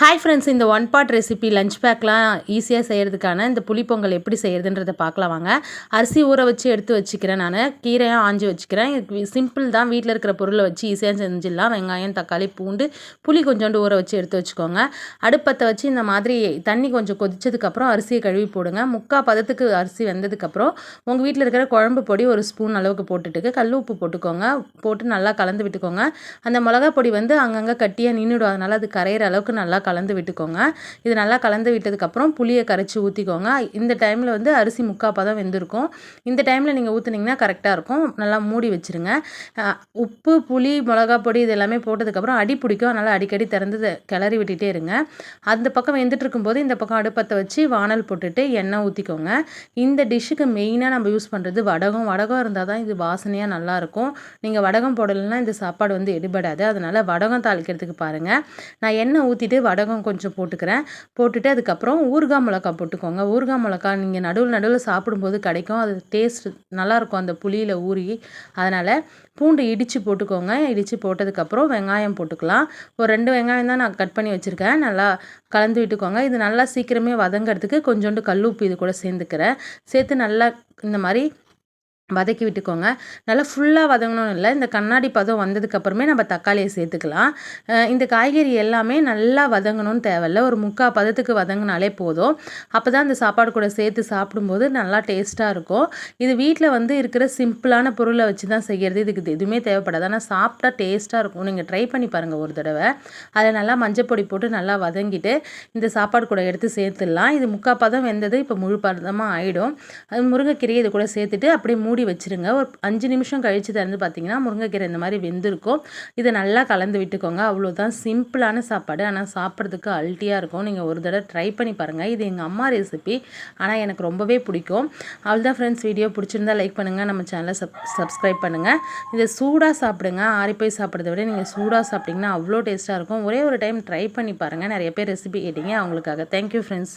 Hi friends இந்த one pot recipe lunch பேக்லாம் ஈஸியாக செய்கிறதுக்கான இந்த புளிப்பொங்கல் எப்படி செய்கிறதுன்றதை பார்க்கலாம் வாங்க. அரிசி ஊற வச்சு எடுத்து வச்சுக்கிறேன் நான். கீரையாக ஆஞ்சி வச்சுக்கிறேன். சிம்பிள் தான். வீட்டில் இருக்கிற பொருளை வச்சு ஈஸியாக செஞ்சிடலாம். வெங்காயம் தக்காளி பூண்டு புளி கொஞ்சோண்டு ஊற வச்சு எடுத்து வச்சுக்கோங்க. அடுப்பத்தை வச்சு இந்த மாதிரி தண்ணி கொஞ்சம் கொதிச்சதுக்கப்புறம் அரிசியை கழுவி போடுங்க. முக்கால் பதத்துக்கு அரிசி வெந்ததுக்கப்புறம் உங்கள் வீட்டில் இருக்கிற குழம்பு பொடி ஒரு ஸ்பூன் அளவுக்கு போட்டுட்டுக்கு கல் உப்பு போட்டுக்கோங்க. போட்டு நல்லா கலந்து விட்டுக்கோங்க. அந்த மிளகா பொடி வந்து அங்கங்கே கட்டியாக நின்றுடும் அதனால் அது கரையிற அளவுக்கு நல்லா கலந்து விட்டுக்கோங்க. இது நல்லா கலந்து விட்டதுக்கப்புறம் புளியை கரைச்சி ஊற்றிக்கோங்க இந்த டைமில் வந்து அரிசி முக்கால் பதம் வெந்திருக்கும். இந்த டைமில் நீங்கள் ஊற்றுனீங்கன்னா கரெக்டாக இருக்கும். நல்லா மூடி வச்சுருங்க. உப்பு புளி மிளகா பொடி இது எல்லாமே போட்டதுக்கப்புறம் அடி பிடிக்கும். அதனால் அடிக்கடி திறந்து கிளறி விட்டுட்டே இருங்க. அந்த பக்கம் வெந்துட்டு இருக்கும்போது இந்த பக்கம் அடுப்பத்தை வச்சு வானல் போட்டுட்டு எண்ணெய் ஊற்றிக்கோங்க இந்த டிஷ்ஷுக்கு மெயினாக நம்ம யூஸ் பண்ணுறது வடகம். வடகம் இருந்தால் தான் இது வாசனையாக நல்லாயிருக்கும் நீங்கள் வடகம் போடலைன்னா இந்த சாப்பாடு வந்து எடுபடாது. அதனால் வடகம் தாளிக்கிறதுக்கு பாருங்கள் நான் எண்ணெய் ஊற்றிட்டு வடகம் கொஞ்சம் போட்டுக்கிறேன். போட்டுட்டு அதுக்கப்புறம் ஊறுகாய் மிளகா போட்டுக்கோங்க. ஊறுகாய் மிளகா நீங்கள் நடுவில் நடுவில் சாப்பிடும்போது கிடைக்கும். அது டேஸ்ட் நல்லாயிருக்கும் அந்த புளியில் ஊறி. அதனால் பூண்டு இடித்து போட்டுக்கோங்க. இடித்து போட்டதுக்கப்புறம் வெங்காயம் போட்டுக்கலாம். ஒரு ரெண்டு வெங்காயம் தான் நான் கட் பண்ணி வச்சுருக்கேன். நல்லா கலந்து விட்டுக்கோங்க. இது நல்லா சீக்கிரமே வதங்கிறதுக்கு கொஞ்சோண்டு கல் உப்பு இது கூட சேர்ந்துக்கிறேன். சேர்த்து நல்லா இந்த மாதிரி வதக்கி விட்டுக்கோங்க. நல்லா ஃபுல்லாக வதங்கணும் இல்லை. இந்த கண்ணாடி பதம் வந்ததுக்கப்புறமே நம்ம தக்காளியை சேர்த்துக்கலாம். இந்த காய்கறி எல்லாமே நல்லா வதங்கணும்னு தேவையில்ல ஒரு முக்கால் பதத்துக்கு வதங்கினாலே போதும். அப்போ தான் இந்த சாப்பாடு கூட சேர்த்து சாப்பிடும்போது நல்லா டேஸ்ட்டாக இருக்கும். இது வீட்டில் வந்து இருக்கிற சிம்பிளான பொருளை வச்சு தான் செய்கிறது இதுக்கு எதுவுமே தேவைப்படாது. ஆனால் சாப்பிட்டா டேஸ்ட்டாக இருக்கும். நீங்கள் ட்ரை பண்ணி பாருங்கள் ஒரு தடவை. அதில் நல்லா மஞ்சப்பொடி போட்டு நல்லா வதங்கிட்டு இந்த சாப்பாடு கூட எடுத்து சேர்த்துடலாம். இது முக்கால் பதம் வெந்தது இப்போ முழு பதமாக ஆகிடும் அது முருங்கைக்கீரையை இது கூட சேர்த்துட்டு அப்படியே மூடி வச்சுருங்க. ஒரு அஞ்சு நிமிஷம் கழித்து திறந்து பார்த்தீங்கன்னா முருங்கைக்கீரை இந்த மாதிரி வெந்திருக்கும். இதை நல்லா கலந்து விட்டுக்கோங்க. அவ்வளோதான் சிம்பிளான சாப்பாடு. ஆனால் சாப்பிட்றதுக்கு அல்ட்டியாக இருக்கும். நீங்கள் ஒரு தடவை ட்ரை பண்ணி பாருங்கள் இது எங்கள் அம்மா ரெசிபி ஆனால் எனக்கு ரொம்பவே பிடிக்கும். அவ்வளோதான் ஃப்ரெண்ட்ஸ் வீடியோ பிடிச்சிருந்தா லைக் பண்ணுங்கள் நம்ம சேனலை சப் சப்ஸ்கிரைப் பண்ணுங்கள் இதை சூடாக சாப்பிடுங்க. ஆறிப்போய் சாப்பிட்றத விட நீங்கள் சூடாக சாப்பிட்டிங்கன்னா அவ்வளோ டேஸ்ட்டாக இருக்கும். ஒரே ஒரு டைம் ட்ரை பண்ணி பாருங்கள் நிறைய பேர் ரெசிபி கேட்டிங்க. அவங்களுக்காக. Thank you friends